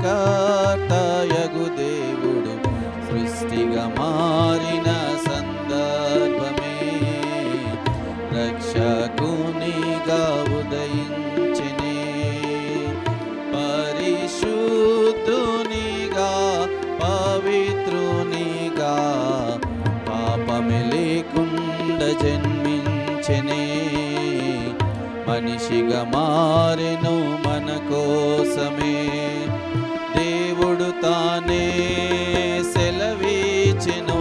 సృష్టికర్తయగు దేవుడు సృష్టిగా మారిన సందర్భమే. రక్షకునిగా ఉదయించినే పరిశుద్ధునిగా పవిత్రునిగా పాపమే లేకుండా జన్మించనే. మనిషిగా మారెను మన కోసమే. తానే సెలవీచెను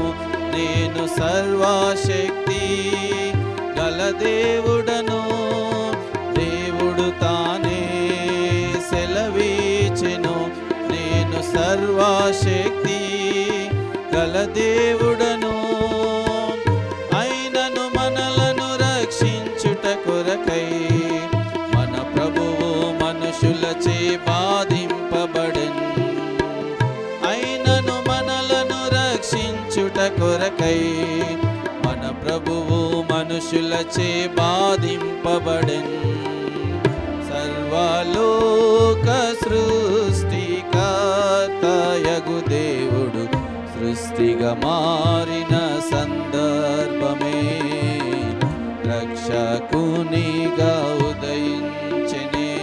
నేను సర్వశక్తి గల దేవుడను. దేవుడు తానే సెలవీచెను నేను సర్వశక్తి గల దేవుడను. కొరకై మన ప్రభువు మనుషులచే బాధింపబడెన్. సర్వలోక సృష్టికర్తయగు దేవుడు సృష్టిగా మారిన సందర్భమే. రక్షకునిగా ఉదయించని.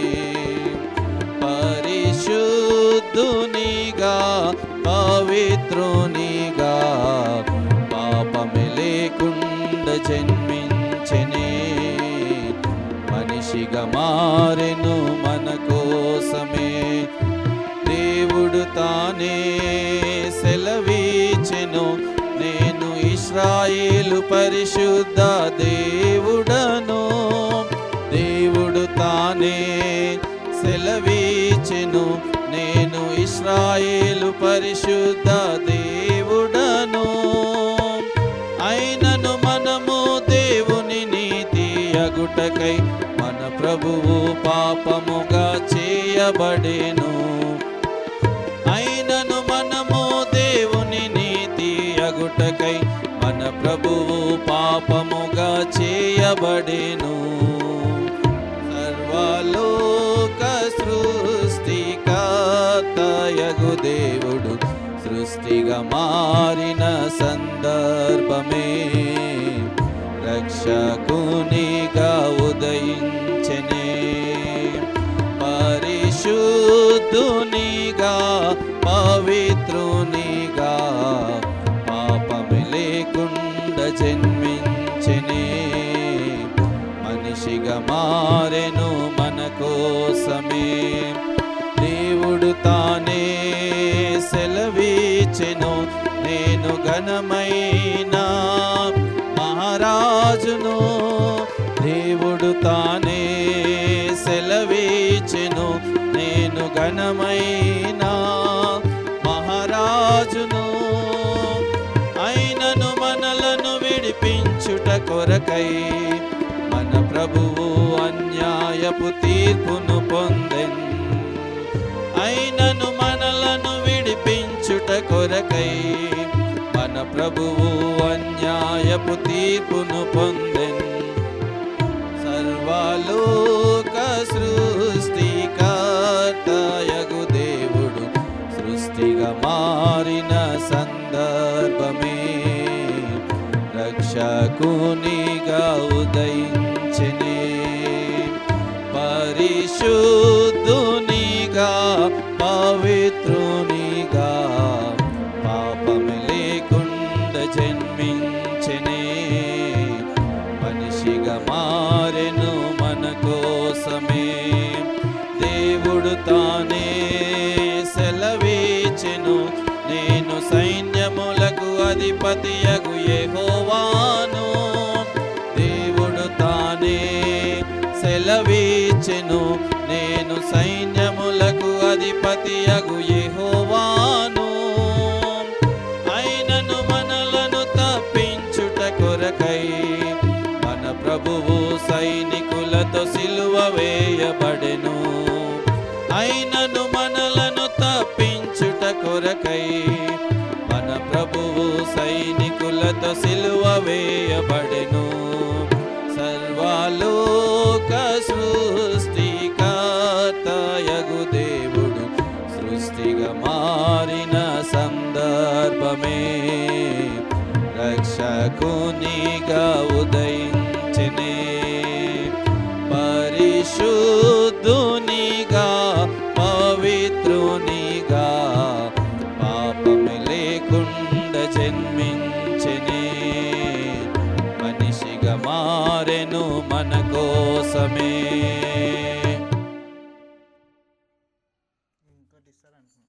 పరిశుద్ధునిగా పవిత్రునిగా జన్మించనే మనిషిగా మారెను మన కోసమే. దేవుడు తానే సెలవీచెను నేను ఇస్రాయేలు పరిశుద్ధ దేవుడను. దేవుడు తానే సెలవీచెను నేను ఇస్రాయేలు పరిశుద్ధ దేవుడను. ప్రభువు పాపముగా చేయబడేను. అయినను మనము దేవుని నీతి అగుటకై మన ప్రభువు పాపముగా చేయబడేను. సర్వలోక సృష్టికర్తయగు దేవుడు సృష్టిగా మారిన సందర్భమే. రక్షకునిగా ఉదయించ పరిశుద్ధునిగా పవిత్రునిగా పాపమి లేకుండా జన్మించనే. మనిషిగా మారెను మన కోసమే. దేవుడు తానే సెలవీచెను నేను ఘనమైన మహారాజును ఘనమైన మహారాజును అయినను మనలను విడిపించుట కొరకై మన ప్రభువు అన్యాయపు తీర్పును పొందెన్. అయినను మనలను విడిపించుట కొరకై మన ప్రభువు అన్యాయపు తీర్పును పొందెన్. సర్వాలో రక్షకునిగా ఉదయించనే పరిశుద్ధునిగా పవిత్రునిగా పాపము లేకుండా జన్మించనే. మనిషిగా మారెను మన కోసమే. దేవుడు తానే సెలవేచెను నేను సైన్యములకు అధిపతియగు చెను నేను సైన్యములకు అధిపతియగు యెహోవాను. అయినను మనలను తప్పించుట కొరకై మన ప్రభువు సైనికులతో సిలువ వేయబడెను. అయినను మనలను తప్పించుట కొరకై మన ప్రభువు సైనికులతో సిలువ వేయబడెను. సర్వాలోక కోసమే